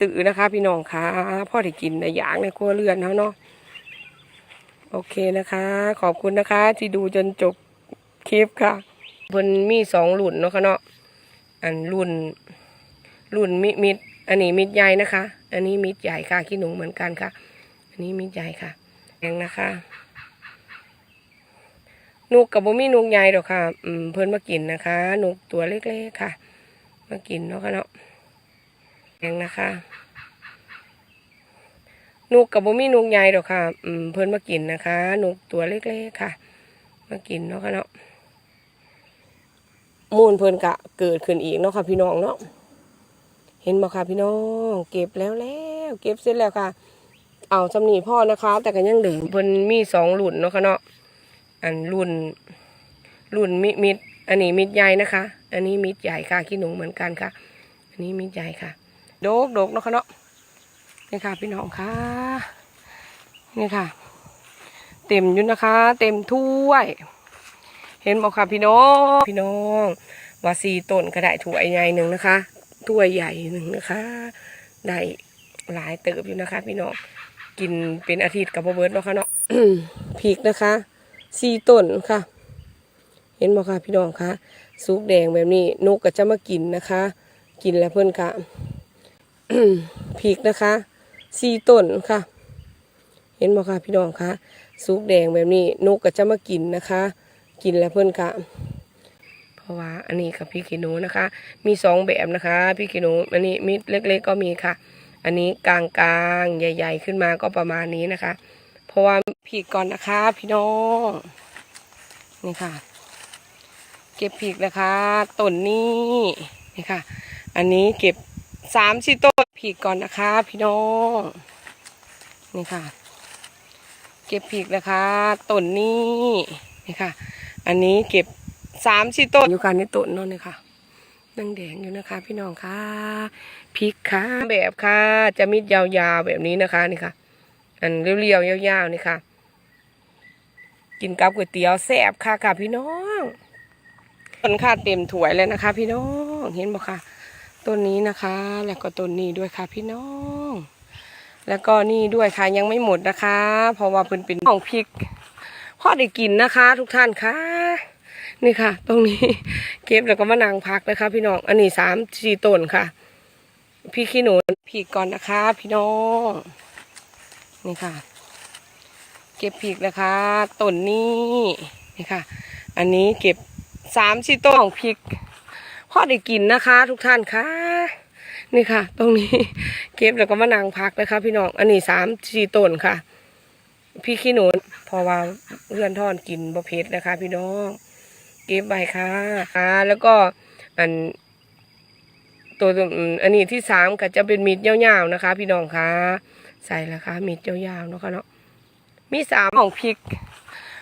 ตื่นนะคะ พี่น้องค่ะพ่อได้กินในอย่างในครัวเรือนเขาเนาะโอเคนะคะ ขอบคุณนะคะ ที่ดูจนจบคลิปค่ะเพิ่นมีสองรุ่นเนาะค่ะเนาะอันรุ่นรุ่นมิมิดอันนี้มิดใหญ่นะคะ อันนี้มิดใหญ่ค่ะขี้หนูเหมือนกันค่ะ อันนี้มิดใหญ่ค่ะแดงนะคะนุกกับบ่มีนุกใหญ่ดอกค่ะ อืมเพิ่นมากินนะคะนุกตัวเล็กๆค่ะ มากินเนาะค่ะเนาะ งนะคะนุกกับบ่มีนุกใหญ่ดอกค่ะอืมเพิ่นมากินนะคะนุกตัวเล็กๆค่ะ มากินเนาะค่ะเนาะมูลเพิ่นกะเกิดขึ้นอีกเนาะค่ะ พี่น้องเนาะเห็นบ่ค่ะพี่น้อง เก็บแล้วแล้วเก็บเสร็จแล้วค่ะ เอาสำนีพ่อนะคะ แต่ก็ยังเหลือเพิ่นมีสองรุ่นเนาะค่ะเนาะอันรุ่นรุ่นมิมิดอันนี้มิดใหญ่นะคะ อันนี้มิดใหญ่ค่ะขี้หนูเหมือนกันค่ะ อันนี้มิดใหญ่ค่ะ โดกโดกเนาะค่ะเนาะนี่ค่ะพี่น้องค่ะนี่ค่ะ เต็มอยู่นะคะ เต็มถ้วย เห็นบอกค่ะพี่น้องพี่น้องว่าสีต้นก็ได้ถ้วยใหญ่หนึ่งนะคะถ้วยใหญ่หนึ่งนะคะได้หลายเติบอยู่นะคะ พี่น้องกินเป็นอาทิตย์กับบ่เบิร์ดเนาะค่ะเนาะพริกนะคะสี่ต้นค่ะ เห็นบ่ค่ะพี่น้องคะซุปแดงแบบนี้นกก็จะมากินนะคะ กินแล้วเพื่อนกะ พริกนะคะสี่ต้นค่ะ เห็นบ่ค่ะพี่น้องคะซุปแดงแบบนี้นกก็จะมากินนะคะ กินแล้วเพื่อนกะเพราะว่าอันนี้กับพริกขี้หนูนะคะ มีสองแบบนะคะพริกขี้หนูอันนี้มิดเล็ก ๆ ก็มีค่ะ อันนี้กลางๆใหญ่ ๆ ขึ้นมาก็ประมาณนี้นะคะ เพราะว่าพริกก่อนนะคะ พี่น้องนี่ค่ะ เก็บพริกนะคะต้นนี้นี่ค่ะ อันนี้เก็บ สามสี่ต้นพริกก่อนนะคะ พี่น้องนี่ค่ะ เก็บพริกนะคะต้นนี้นี่ค่ะ อันนี้เก็บสามสี่ต้นอยู่กันในต้นนั่นเลยค่ะนังแดงอยู่นะคะ พี่น้องค่ะพริกค่ะแบบค่ะ จะมิดยาวๆแบบนี้นะคะนี่ค่ะ อันเรียวๆยาวๆนี่ค่ะ กินกับก๋วยเตี๋ยวแซ่บค่ะค่ะพี่น้องต้นค่ะเต็มถ้วยเลยนะคะ พี่น้องเห็นบ่ค่ะ ต้นนี้นะคะ แล้วก็ต้นนี้ด้วยค่ะพี่น้อง แล้วก็นี่ด้วยค่ะยังไม่หมดนะคะ เพราะว่าเป็นเป็นของพริกพอได้กินนะคะ ทุกท่านค่ะ นี่ค่ะ ตรงนี้เก็บแล้วก็มานางพักนะคะ พี่น้อง อันนี้สามสี่ต้นค่ะ พี่ขี้หนูพริกก่อนนะคะ พี่น้อง นี่ค่ะ เก็บพริกนะคะต้นนี้นี่ค่ะ อันนี้เก็บสามสี่ต้นของพริก พ่อได้กินนะคะ ทุกท่านค่ะ นี่ค่ะ ตรงนี้เก็บแล้วก็มานางพักนะคะ พี่น้องอันนี้สามสี่ต้นค่ะ พี่ขี้หนูพราะว่าเพื่อนทอนกินบะเพ็ดนะคะ พี่น้องเก็บใบค่ะค่ะแล้วก็อันตัวอันนี้ที่สามก็จะเป็นมีดยาวๆนะคะ พี่น้องค่ะใส่ละคะมีดยาวๆเนาะคะเนาะมีสามของพริก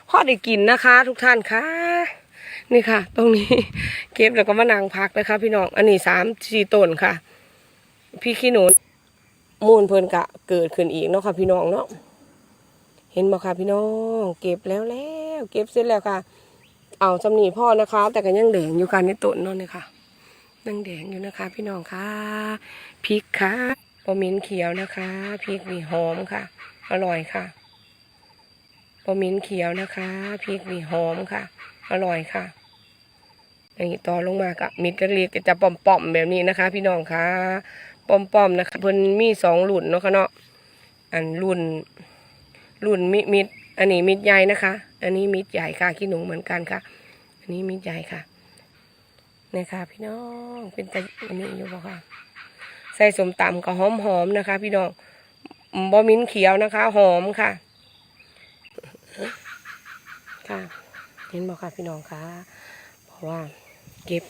พ่อได้กินนะคะ ทุกท่านค่ะ นี่ค่ะ ตรงนี้ เก็บแล้วก็มานางพักนะคะ พี่น้อง อันนี้สามสี่ต้นค่ะ พี่ขี้หนูมูลเพิ่นกะเกิดขึ้นอีกเนาะค่ะ พี่น้องเนาะเห็นบ่ค่ะ พี่น้อง เก็บแล้วแล้วเก็บเสร็จแล้วค่ะ เอาสำนีพ่อนะคะ แต่ก็ยังแดงอยู่กันในต้นนั่นเลยค่ะยังแดงอยู่นะคะ พี่น้องค่ะพริกค่ะปลามิ้นเขียวนะคะพริกนี่หอมค่ะ อร่อยค่ะ ปลามิ้นเขียวนะคะพริกนี่หอมค่ะ อร่อยค่ะอันนี้ต่อลงมากับมิดเล็กๆก็จะป่อมๆแบบนี้นะคะ พี่น้องค่ะป่อมๆนะคะเพิ่นมีสองรุ่นเนาะค่ะเนาะอันรุ่นรุ่นมิมิดอันนี้มิดใหญ่นะคะ อันนี้มิดใหญ่ค่ะขี้หนูเหมือนกันค่ะ อันนี้มิดใหญ่ค่ะนี่ค่ะพี่น้องเป็นตะอันนี้อยู่บ่ค่ะ ใส่สมตำก็หอมหอมๆนะคะ พี่น้องบอมิ้นเขียวนะคะ หอมค่ะ ค่ะเห็นบ่ค่ะพี่น้องค่ะเพราะว่าเก็บ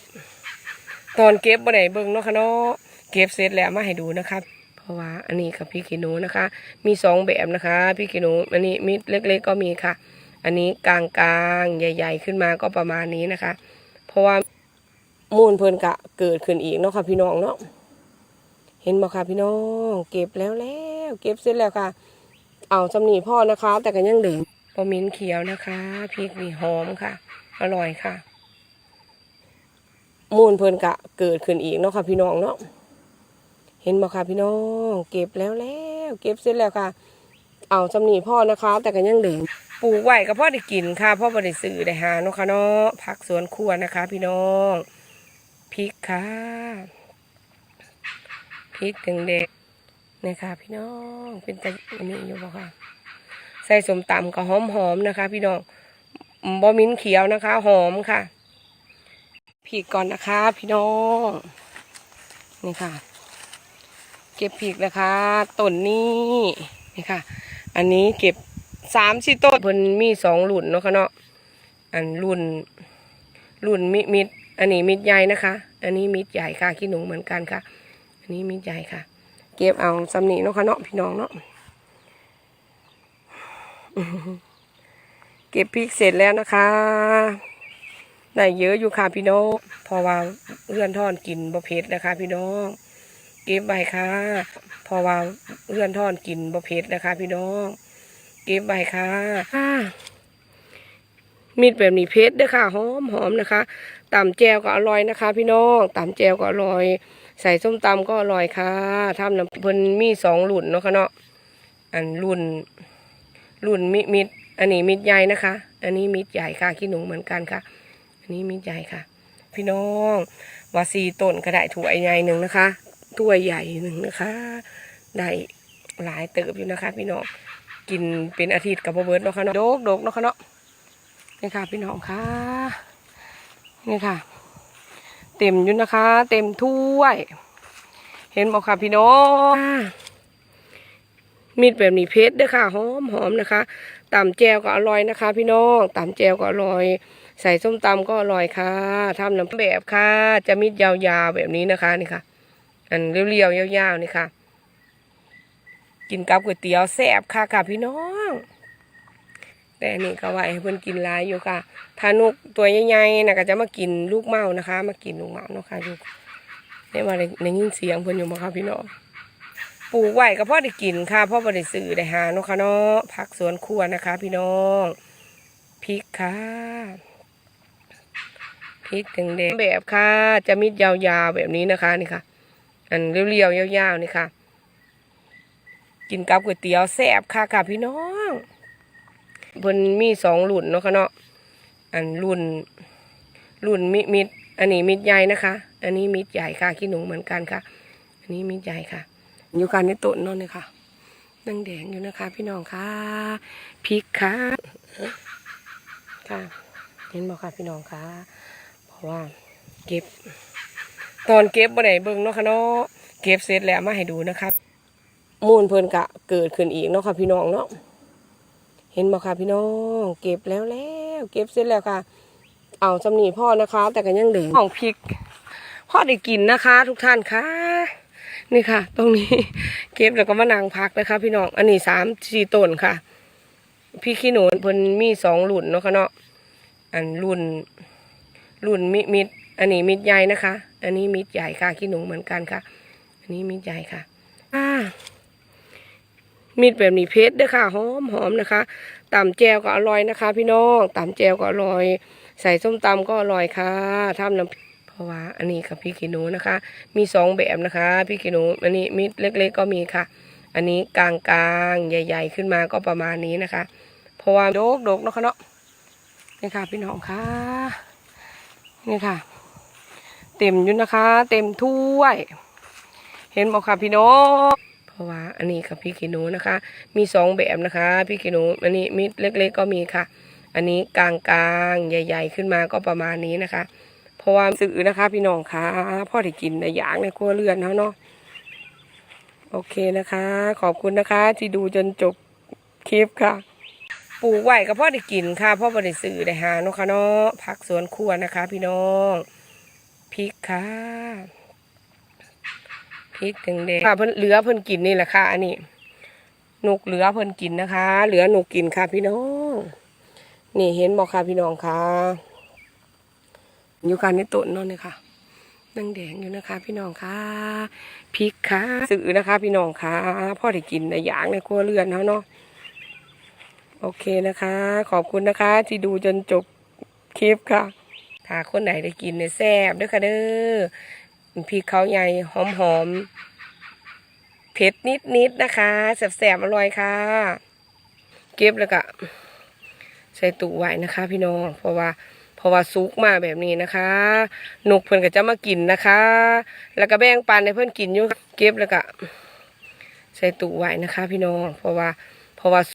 ตอนเก็บบ่ได้เบิ่งเนาะค่ะเนาะเก็บเสร็จแล้วมาให้ดูนะคะ เพราะว่าอันนี้กับพี่ขี้หนูนะคะ มีสองแบบนะคะ พี่ขี้หนูอันนี้มิดเล็ก ๆ ก็มีค่ะ อันนี้กลางๆใหญ่ ๆ ขึ้นมาก็ประมาณนี้นะคะ เพราะว่ามูลเพิ่นกะเกิดขึ้นอีกเนาะค่ะพี่น้องเนาะเห็นบ่ค่ะพี่น้อง เก็บแล้วแล้ว เก็บเสร็จแล้วค่ะ เอาสำนีพ่อนะคะ แต่ก็ยังเหลื อมิ้นเขียวนะคะพริกนี่หอมค่ะ อร่อยค่ะ มูลเพิ่นกะเกิดขึ้นอีกเนาะค่ะ พี่น้องเนาะเห็นบ่ค่ะพี่น้อง เก็บแล้วแล้วเก็บเสร็จแล้วค่ะ เอาสำนีพ่อนะคะ แต่ก็ยังเหลือปลูกไว้ก็พ่อได้กินค่ะ พ่อบ่ได้ซื้อได้หาเนาะค่ะเนาะผักสวนครัวนะคะ พี่น้องพริกค่ะพริกแดงๆนะคะพี่น้องเป็นตะอันนี้อยู่บ่ค่ะ ใส่สมตำก็หอมๆนะคะ พี่น้องบอมิ้นเขียวนะคะ หอมค่ะพริกก่อนนะคะ พี่น้องนี่ค่ะ เก็บพริกนะคะต้นนี้นี่ค่ะ อันนี้เก็บสามสี่ต้นเพิ่นมีสองหลุ่นเนาะค่ะเนาะอันรุ่นรุ่นมิมิดอันนี้มิดใหญ่นะคะ อันนี้มิดใหญ่ค่ะขี้หนูเหมือนกันค่ะ อันนี้มิดใหญ่ค่ะ เก็บเอาสำนีเนาะค่ะเนาะพี่น้องเนาะ เก็บพริกเสร็จแล้วนะคะได้เยอะอยู่ค่ะพี่น้องพราว่าเพื่อนทอนกินบะเพ็ดนะคะ พี่น้องเก็บใบค่ะพราว่าเพื่อนทอนกินบะเพ็ดนะคะ พี่น้องเก็บใบค่ะค่ะมีดแบบนี้เพชรเด้อค่ะหอมหอมนะคะตำแจวก็อร่อยนะคะ พี่น้องตำแจวก็อร่อย ใส่ส้มตำก็อร่อยค่ะทำน้ำเพิ่นมีสองหลุ่นเนาะค่ะเนาะอันรุ่น รุ่นมิมิดอันนี้มิดใหญ่นะคะ อันนี้มิดใหญ่ค่ะขี้หนูเหมือนกันค่ะ อันนี้มิดใหญ่ค่ะ พี่น้องว่าซีต้นก็ได้ถ้วใหญ่หนึ่งนะคะถ้วใหญ่หนึ่งนะคะ ได้หลายเติบอยู่นะคะ พี่น้องกินเป็นอาทิตย์กับพ่อเบิร์ดเนาะค่ะเนาะโดกโดกเนาะค่ะเนาะนี่ค่ะ พี่น้องค่ะนี่ค่ะ เต็มอยู่นะคะ เต็มถ้วย เห็นบอกค่ะพี่น้อง มีดแบบนี้เพชรเด้อค่ะหอมหอมนะคะตำแจวก็อร่อยนะคะ พี่น้องตำแจวก็อร่อย ใส่ส้มตำก็อร่อยค่ะทำน้ำแบบค่ะ จะมีดยาวๆแบบนี้นะคะนี่ค่ะ อันเรียวๆยาวๆนี่ค่ะ กินกับก๋วยเตี๋ยวแซ่บค่ะค่ะพี่น้องแต่อันนี่ก็ไว้ให้เพิ่อนกินหลายอยู่ค่ะถ้านุกตัวใหญ่ๆน่ะก็จะมากินลูกเมานะคะ มากินลูกเมาเนาะค่ะอยู่ได้มาได้ได้ยินเสียงเพิ่อนอยู่บ่ค่ะพี่น้อง ปลูกไว้ก็พ่อได้กินค่ะพ่อบ่ได้ซื้อได้หาเนาะค่ะเนาะผักสวนครัวนะคะ พี่น้องพริกค่ะพริกแดงแบบค่ะ จะมีดยาวๆแบบนี้นะคะนี่ค่ะ อันเรียวๆยาวๆนี่ค่ะ กินกับก๋วยเตี๋ยวแซ่บค่ะค่ะพี่น้องเพิ่นมีสองหลุ่นเนาะค่ะเนาะอันรุ่นรุ่นมิมิดอันนี้มิดใหญ่นะคะ อันนี้มิดใหญ่ค่ะขี้หนูเหมือนกันค่ะ อันนี้มิดใหญ่ค่ะ อยู่กันในต้นนั่นเลยค่ะนังแดงอยู่นะคะ พี่น้องค่ะพริกค่ะค่ะเห็นบอกค่ะพี่น้องค่ะเพราะว่าเก็บ ตอนเก็บบ่ได้เบิ่งเนาะค่ะเนาะเก็บเสร็จแล้วมาให้ดูนะครับมูลเพลินกะเกิดขึ้นอีกเนาะค่ะพี่น้องเนาะเห็นบ่ค่ะพี่น้อง เก็บแล้วแล้วเก็บเสร็จแล้วค่ะ เอาสำหนีพ่อนะคะ แต่ก็ยังเหลือของพริกพ่อได้กินนะคะ ทุกท่านค่ะ นี่ค่ะ ตรงนี้เก็บแล้วก็มานั่งพักนะคะ พี่น้อง อันนี้สามสี่ต้นค่ะ พี่ขี้หนูเพิ่นมีสองหลุ่นเนาะค่ะเนาะ อันรุ่น รุ่นมิมิด อันนี้มิดใหญ่นะคะ อันนี้มิดใหญ่ค่ะขี้หนูเหมือนกันค่ะ อันนี้มิดใหญ่ค่ะ อ่ามีดแบบนี้เพชรเด้อค่ะ หอมหอมนะคะตำแจวก็อร่อยนะคะ พี่น้องตำแจวก็อร่อย ใส่ส้มตำก็อร่อยค่ะทำน้ำ ราะว่าอันนี้กับพี่ขี้หนูนะคะ มีสองแบบนะคะ พี่ขี้หนูอันนี้มีดเล็ก ๆ ก็มีค่ะ อันนี้กลางๆใหญ่ ๆ ขึ้นมาก็ประมาณนี้นะคะ เพราะว่าโดกโดกเนาะคะเนาะนี่ค่ะพี่น้องค่ะนี่ค่ะ เต็มยู่นะคะ เต็มถ้วย เห็นบอกค่ะพี่น้องเพราะว่าอันนี้กับพี่ขี้หนูนะคะ มีสองแบบนะคะ พี่ขี้หนูอันนี้มีดเล็ก ๆ ก็มีค่ะ อันนี้กลางๆใหญ่ ๆ ขึ้นมาก็ประมาณนี้นะคะ เพราะว่าซื้อนะคะ พี่น้องค่ะพ่อได้กินในอย่างในครัวเรือนเขาเนาะโอเคนะคะ ขอบคุณนะคะ ที่ดูจนจบคลิปค่ะปลูกไหว้ก็พ่อได้กินค่ะพ่อบ่ได้ซื้อได้หาเนาะค่ะเนาะผักสวนครัวนะคะ พี่น้องพริกค่ะพริกแดงๆค่ะเพิ่นเหลือเพิ่นกินนี่แหละค่ะ อันนี้นกเหลือเพิ่นกินนะคะ เหลือหนูกินค่ะ พี่น้อง นี่เห็นบอกค่ะพี่น้องค่ะ อยู่กันในต้นนั่นเลยค่ะนังแดงอยู่นะคะ พี่น้องค่ะพริกค่ะซื้อนะคะ พี่น้องค่ะพ่อได้กินในอย่างในครัวเรือนเขาเนาะโอเคนะคะ ขอบคุณนะคะ ที่ดูจนจบคลิปค่ะถ้าคนไหนได้กินเนี่ยแซ่บด้วยค่ะเด้อพริกเขาใหญ่หอมหอมเผ็ดนิดๆนะคะแสบๆอร่อยค่ะ เก็บแล้วก็ใส่ตู้ไว้นะคะ พี่น้องเพราะว่า เพราะว่าซุกมาแบบนี้นะคะนกเพื่อนก็จะมากินนะคะ แล้วก็แบ่งปันให้เพื่อนกินอยู่เก็บแล้วก็ใส่ตู้ไว้นะคะ พี่น้องเพราะว่าเพราะว่า